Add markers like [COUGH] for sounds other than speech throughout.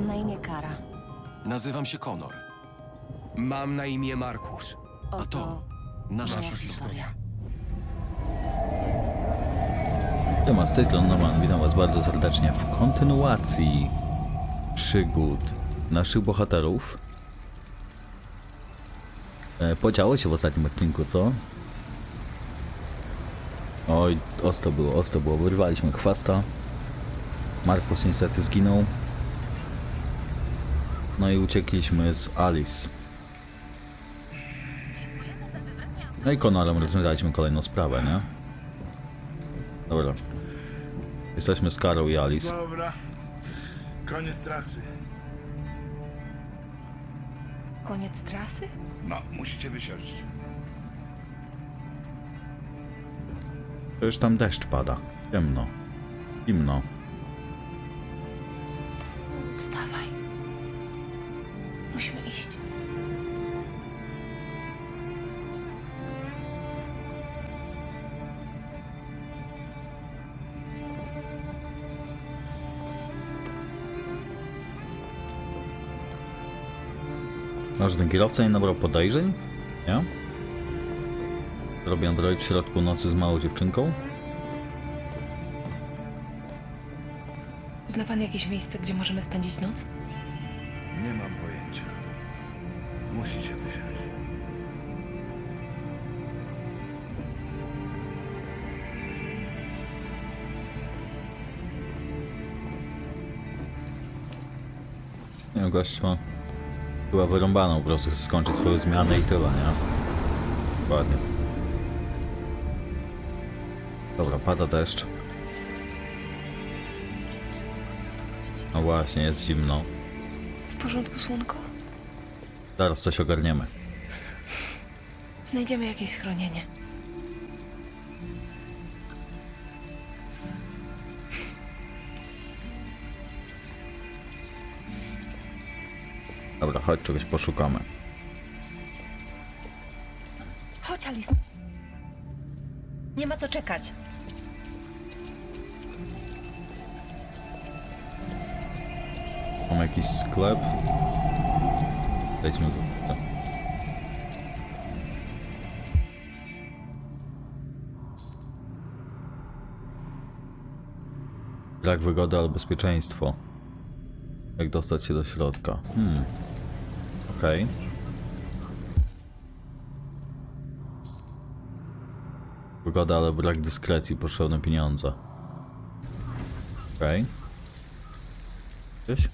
Mam na imię Kara. Nazywam się Konor. Mam na imię Markus. Oto to nasza moja historia. Siema, z tej strony Norman, witam was bardzo serdecznie w kontynuacji przygód naszych bohaterów. E, podziało się w ostatnim odcinku, co? Oj, ostro było, ostro było, wyrwaliśmy chwasta. Markus niestety zginął. No i uciekliśmy z Alice. No i Conorem rozwiązaliśmy kolejną sprawę, nie? Dobra. Jesteśmy z Karą i Alice. Dobra. Koniec trasy. Koniec trasy? No, musicie wysiąść. To już tam deszcz pada. Ciemno. Zimno. A że ten kierowca nie nabrał podejrzeń? Nie? Robi android w środku nocy z małą dziewczynką? Zna pan jakieś miejsce, gdzie możemy spędzić noc? Nie mam pojęcia. Musicie wysiąść. Nie gość ma chyba wyrąbaną po prostu skończyć swoją zmianę i tyle, nie? Ładnie. Dobra, pada deszcz. No właśnie, jest zimno. W porządku, słonko? Zaraz coś ogarniemy. Znajdziemy jakieś schronienie. Dobra, chodź, czegoś poszukamy. Chodź, Alice. Nie ma co czekać. Mamy jakiś sklep. Lejdźmy do... Brak wygody, ale bezpieczeństwo. Jak dostać się do środka? Hmm. Okej. Wygoda, ale brak dyskrecji, potrzebne pieniądze. Okej. Gdzieś?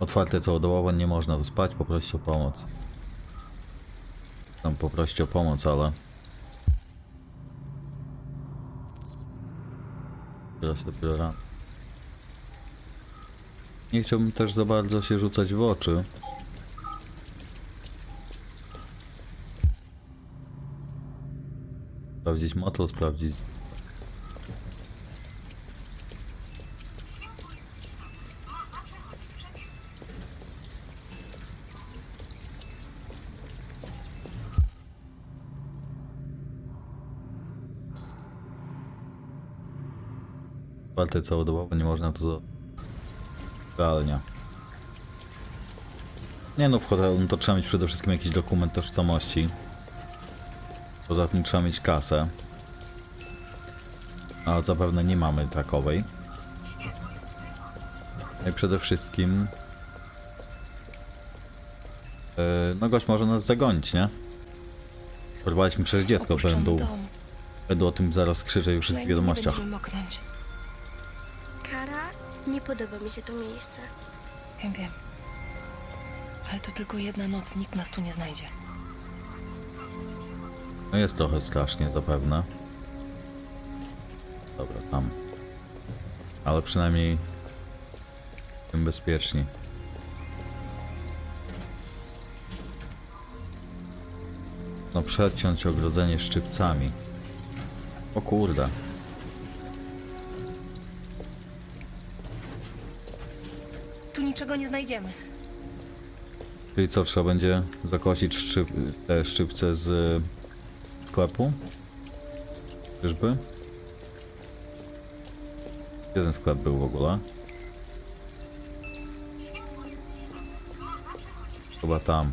Otwarte całodobowo, nie można tu spać, poprosić o pomoc. Tam poprosić o pomoc, ale... Się dopiero rano. Nie chciałbym też za bardzo się rzucać w oczy. Sprawdzić motel, sprawdzić Otwarte całodobowo, nie można tu za... Realnia. Nie no, w hotelu no to trzeba mieć przede wszystkim jakiś dokument tożsamości. Poza tym trzeba mieć kasę. A zapewne nie mamy takowej. No i przede wszystkim... Yy, no gość może nas zagonić, nie? Porwaliśmy przecież dziecko, będą, będą o tym zaraz krzyczeć wszystkich Przynajmniej nie nie podoba mi się to miejsce. Wiem, wiem. Ale to tylko jedna noc, nikt nas tu nie znajdzie. No jest trochę strasznie zapewne. Dobra, tam. Ale przynajmniej tym bezpieczni. No przeciąć ogrodzenie szczypcami. O kurde. Niczego nie znajdziemy. Czyli co, trzeba będzie zakosić szczyp, te szczypce z y, sklepu? Czyżby? Gdzie ten sklep był w ogóle? Chyba tam.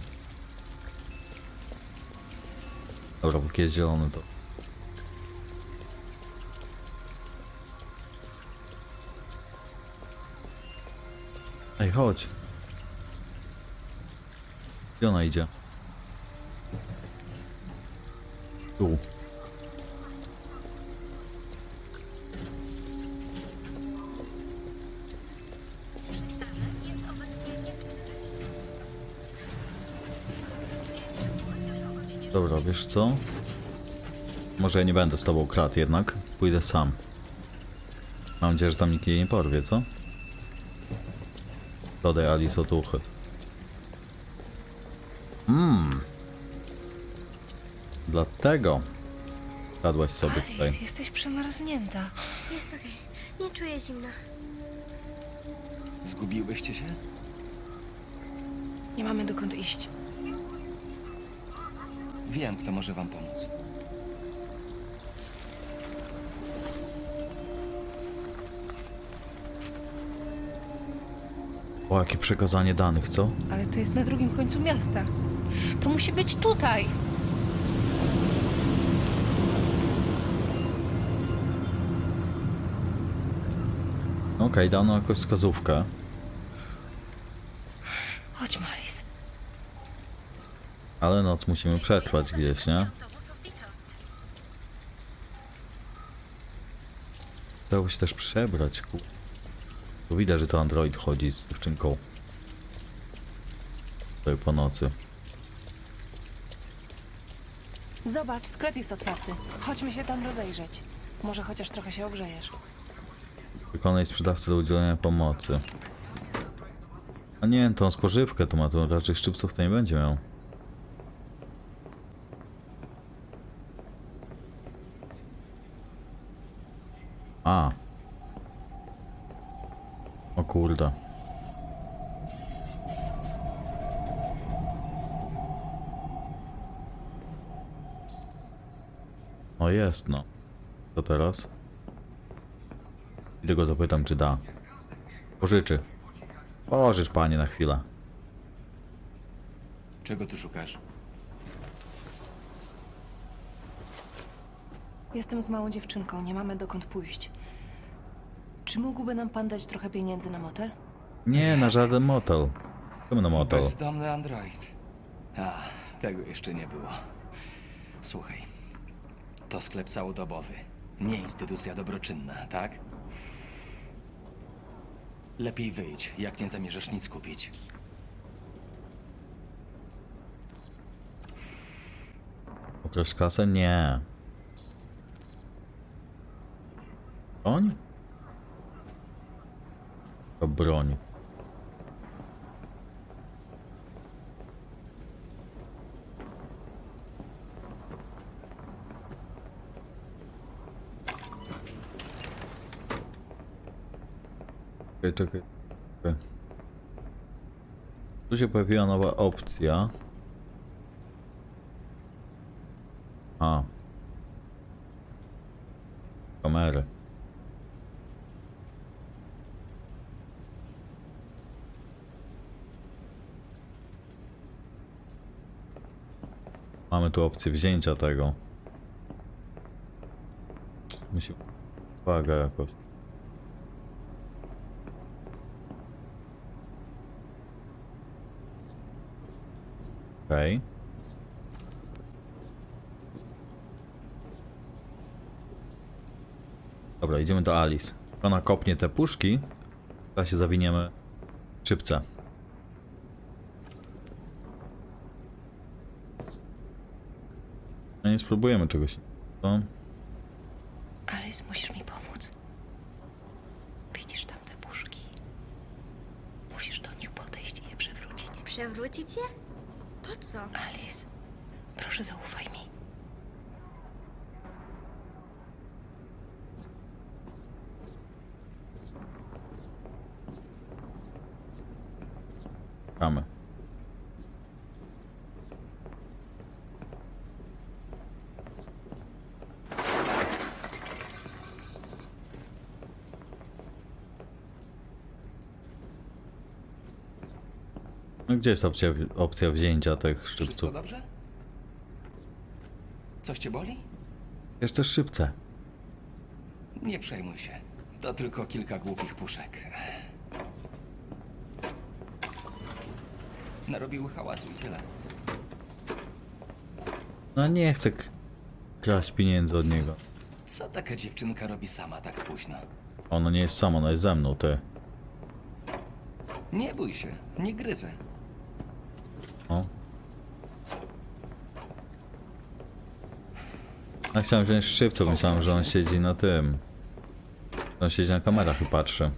Dobra, póki jest zielony to... chodź. Gdzie ona idzie? Tu. Dobra, wiesz co? Może ja nie będę z tobą kradł jednak. Pójdę sam. Mam nadzieję, że tam nikt jej nie porwie, co? Dodaj Alice otuchy. Mmm. Dlatego kradłaś sobie tutaj. Alice, jesteś przemarznięta. Jest okej. Nie czuję zimna. Zgubiłyście się? Nie mamy dokąd iść. Wiem, kto może wam pomóc. O, jakie przekazanie danych, co? Ale to jest na drugim końcu miasta. To musi być tutaj. Okej, dano jakąś wskazówkę. Chodźmy, Alice. Ale noc musimy przetrwać gdzieś, nie? Dało się też przebrać, ku... Tu widać, że to android chodzi z dziewczynką. Tutaj po nocy. Zobacz, sklep jest otwarty. Chodźmy się tam rozejrzeć. Może chociaż trochę się ogrzejesz. Wykonaj sprzedawcę do udzielenia pomocy. A nie, tą spożywkę to ma, to raczej szczypców to nie będzie miał. A. O kurde. O jest no. Co teraz? Idę go zapytam, czy da. Pożyczy. Pożycz, panie, na chwilę. Czego tu szukasz? Jestem z małą dziewczynką, nie mamy dokąd pójść. Czy mógłby nam pan dać trochę pieniędzy na motel? Nie, na żaden motel. Czemu na motel? Bezdomny android. A, tego jeszcze nie było. Słuchaj, to sklep całodobowy, nie instytucja dobroczynna, tak? Lepiej wyjdź, jak nie zamierzasz nic kupić. Ukraść kasę? Nie. Broń? To broń. Czekaj, czekaj. Tu się pojawiła nowa opcja. A. Kamery. Mamy tu opcję wzięcia tego. Musi... Uwaga jakoś. Okej. Dobra, idziemy do Alice. Ona kopnie te puszki, teraz się zawiniemy w szybce. No nie spróbujemy czegoś. To... Alice, musisz mi pomóc. Widzisz tam te puszki? Musisz do nich podejść i je przewrócić. Przewrócić je? Po co? Alice, proszę zaufaj mi. Kamy. No gdzie jest opcja, opcja wzięcia tych Wszystko szczypców? dobrze? Coś cię boli? Jeszcze szybce. Nie przejmuj się. To tylko kilka głupich puszek. Narobiły hałasu i tyle. No nie chcę k- kraść pieniędzy od niego. Co taka dziewczynka robi sama tak późno? Ono nie jest samo, ono jest ze mną, ty. Nie bój się, nie gryzę. O. Ja chciałem wziąć szybco, myślałem, że on siedzi na tym. On siedzi na kamerach i patrzy.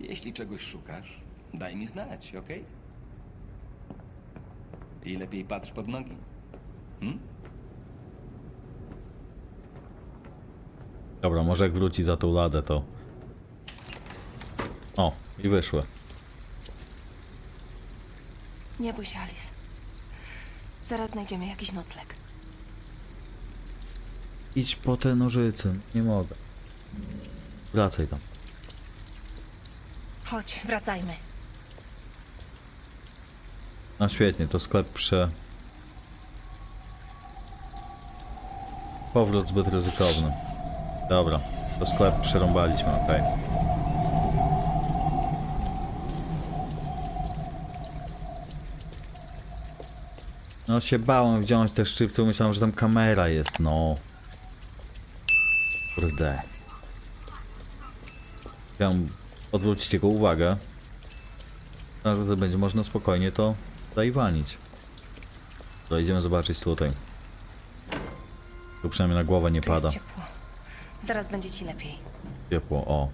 Jeśli czegoś szukasz, daj mi znać, okej? I lepiej patrz pod nogi. Dobra, może jak wróci za tą ladę, to... O, i wyszły. Nie bój się, Alice. Zaraz znajdziemy jakiś nocleg. Idź po te nożyce, nie mogę. Wracaj tam. Chodź, wracajmy. No świetnie, to sklep prze... Powrót zbyt ryzykowny. Dobra, to sklep przerąbaliśmy, okej. No się bałem wziąć te szczypce, myślałem, że tam kamera jest, no. Kurde. Chciałem odwrócić jego uwagę. A że to będzie można spokojnie to zaiwanić. To idziemy zobaczyć tutaj. Tu przynajmniej na głowę nie Tu pada. ciepło. Zaraz będzie ci lepiej. Ciepło, o.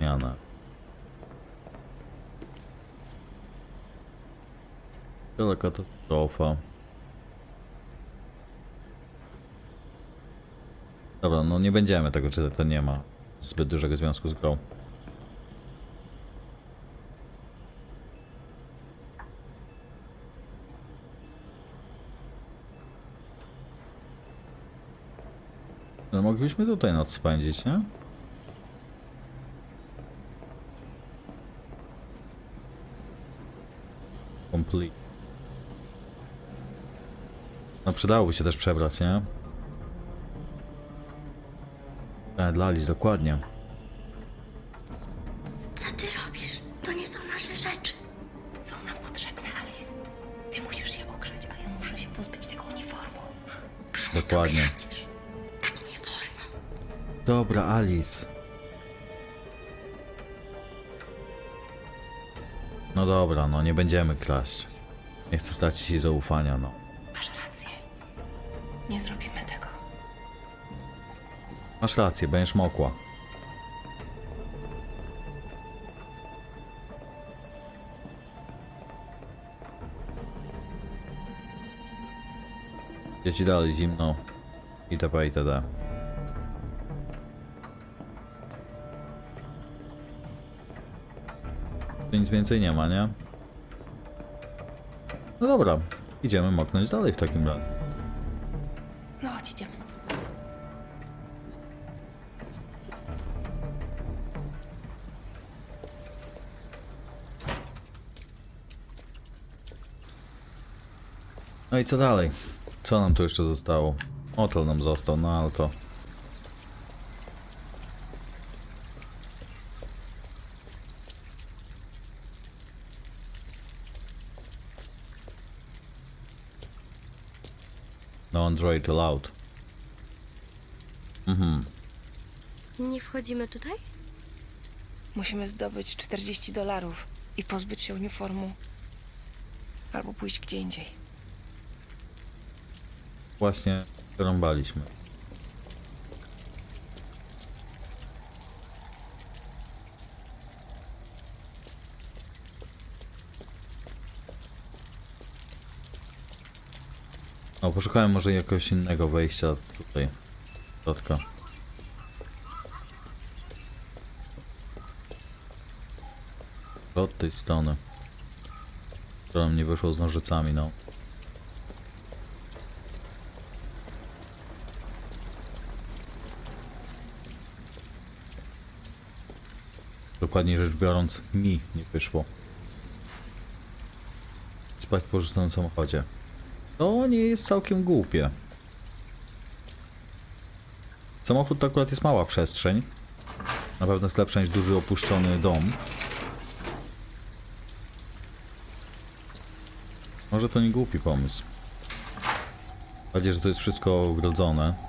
Jana. Tyle katastrofa. Dobra, no nie będziemy tego czytać, to nie ma zbyt dużego związku z grą. No moglibyśmy tutaj noc spędzić, nie? Complete. No przydałoby się też przebrać, nie? E, dla Alice, dokładnie. Co ty robisz? To nie są nasze rzeczy. Są nam potrzebne, Alice. Ty musisz się ogrzeć, a ja muszę się pozbyć tego uniformu. Dokładnie. Kradzież. Tak nie wolno. Dobra, Alice. No dobra, no nie będziemy kraść. Nie chcę stracić jej zaufania, no. Nie zrobimy tego. Masz rację, będziesz mokła. Dzieci dalej zimno. Itp. itd. Tu nic więcej nie ma, nie? No dobra, idziemy moknąć dalej w takim razie. No i co dalej? Co nam tu jeszcze zostało? Hotel nam został, no ale to... No Android allowed. Mhm. Nie wchodzimy tutaj? Musimy zdobyć 40 dolarów i pozbyć się uniformu. Albo pójść gdzie indziej. Właśnie rąbaliśmy. O, poszukałem może jakiegoś innego wejścia tutaj. Środka. Od tej strony. Która mnie wyszło z nożycami, no. Dokładnie rzecz biorąc, mi nie wyszło. Spać w porzuconym samochodzie. To nie jest całkiem głupie. Samochód to akurat jest mała przestrzeń. Na pewno jest lepsza niż duży opuszczony dom. Może to nie głupi pomysł. Bardziej, że to jest wszystko ogrodzone.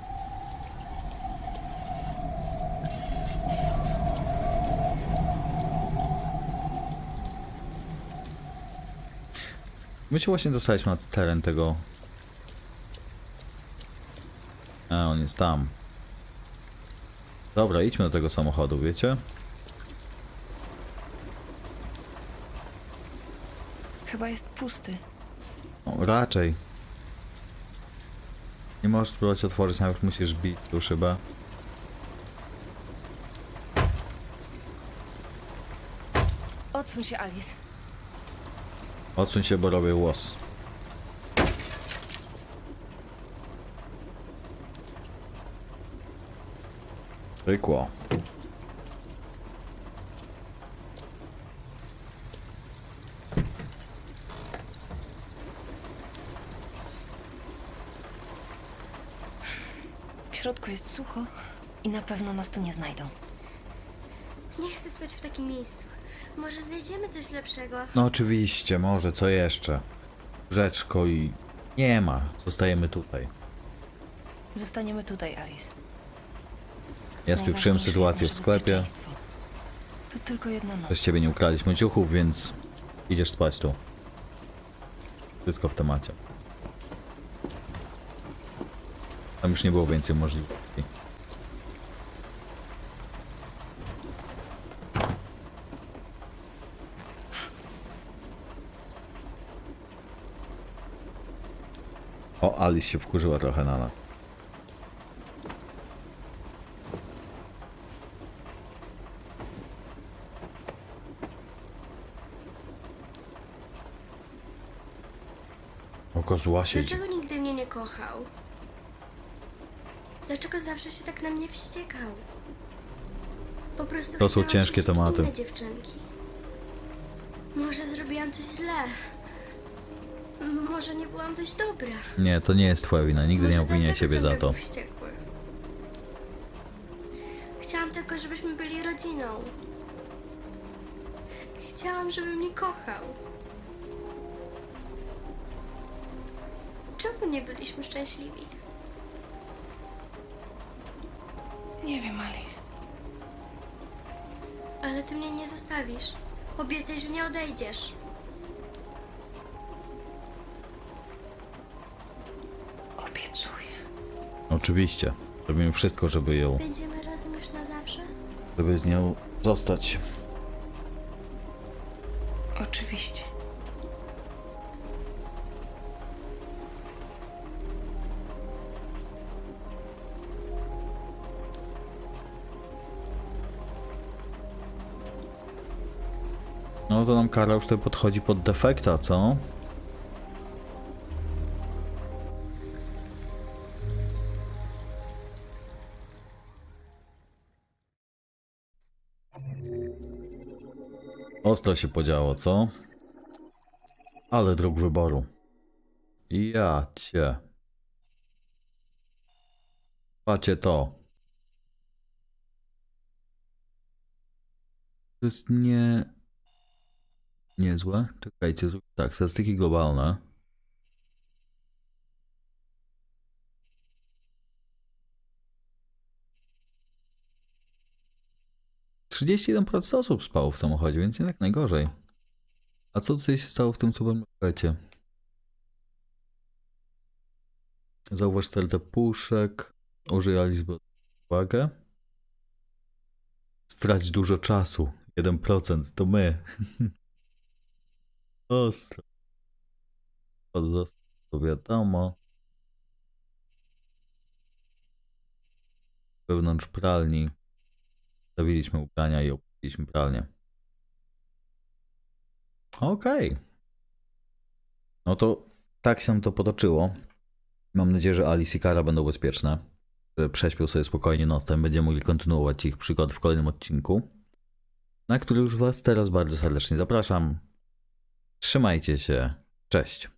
My się właśnie dostaliśmy na teren tego. A, on jest tam. Dobra, idźmy do tego samochodu, wiecie? Chyba jest pusty. No, raczej. Nie możesz spróbować otworzyć, nawet musisz bić tu szybę. Odsuń się, Alice. Odsuń się, bo robię łos. Pykło. W środku jest sucho i na pewno nas tu nie znajdą. Nie chcę spać w takim miejscu. Może znajdziemy coś lepszego. No oczywiście, może, co jeszcze? Rzeczko i... Nie ma, zostajemy tutaj. Zostaniemy tutaj, Alice. Ja spieprzyłem Najważniejsze sytuację w jest nasze sklepie. bezpieczeństwo. To tylko jedna noc. Przez ciebie nie ukradliśmy ciuchów, więc idziesz spać tu. Wszystko w temacie. Tam już nie było więcej możliwości. O, Alice się wkurzyła trochę na nas. Oko zła siedzi. Dlaczego nigdy mnie nie kochał? Dlaczego zawsze się tak na mnie wściekał? Po prostu To są chciałam ciężkie być jak tematy. Inne dziewczynki. Może zrobiłam coś źle. Może nie byłam dość dobra. Nie, to nie jest twoja wina, nigdy Może nie obwiniaj dlatego siebie za ciągle to. był Wściekły. Chciałam tylko, żebyśmy byli rodziną. Chciałam, żeby mnie kochał. Czemu nie byliśmy szczęśliwi? Nie wiem, Alice. Ale ty mnie nie zostawisz. Obiecaj, że nie odejdziesz. Oczywiście. Robimy wszystko, żeby ją, Będziemy razem już na zawsze? żeby z nią zostać. Oczywiście. No to nam Karla już tutaj podchodzi pod defekta, co? Ostro się podziało, co? Ale dróg wyboru. Ja cię. Pacie to. To jest nie... Niezłe. Czekajcie, tak, statystyki globalne. Trzydzieści jeden procent osób spało w samochodzie, więc tak najgorzej. A co tutaj się stało w tym supermarkecie? Zauważ stertę puszek. Użyj Alice uwagę. Strać dużo czasu. 1% to my. [LAUGHS] Ostro. To wiadomo. Wewnątrz pralni stawiliśmy ubrania i opuściliśmy pralnię. Okej. No to tak się to potoczyło. Mam nadzieję, że Alice i Kara będą bezpieczne. Że prześpią sobie spokojnie noctem. Będziemy mogli kontynuować ich przygody w kolejnym odcinku. na który już Was teraz bardzo serdecznie zapraszam. Trzymajcie się. Cześć.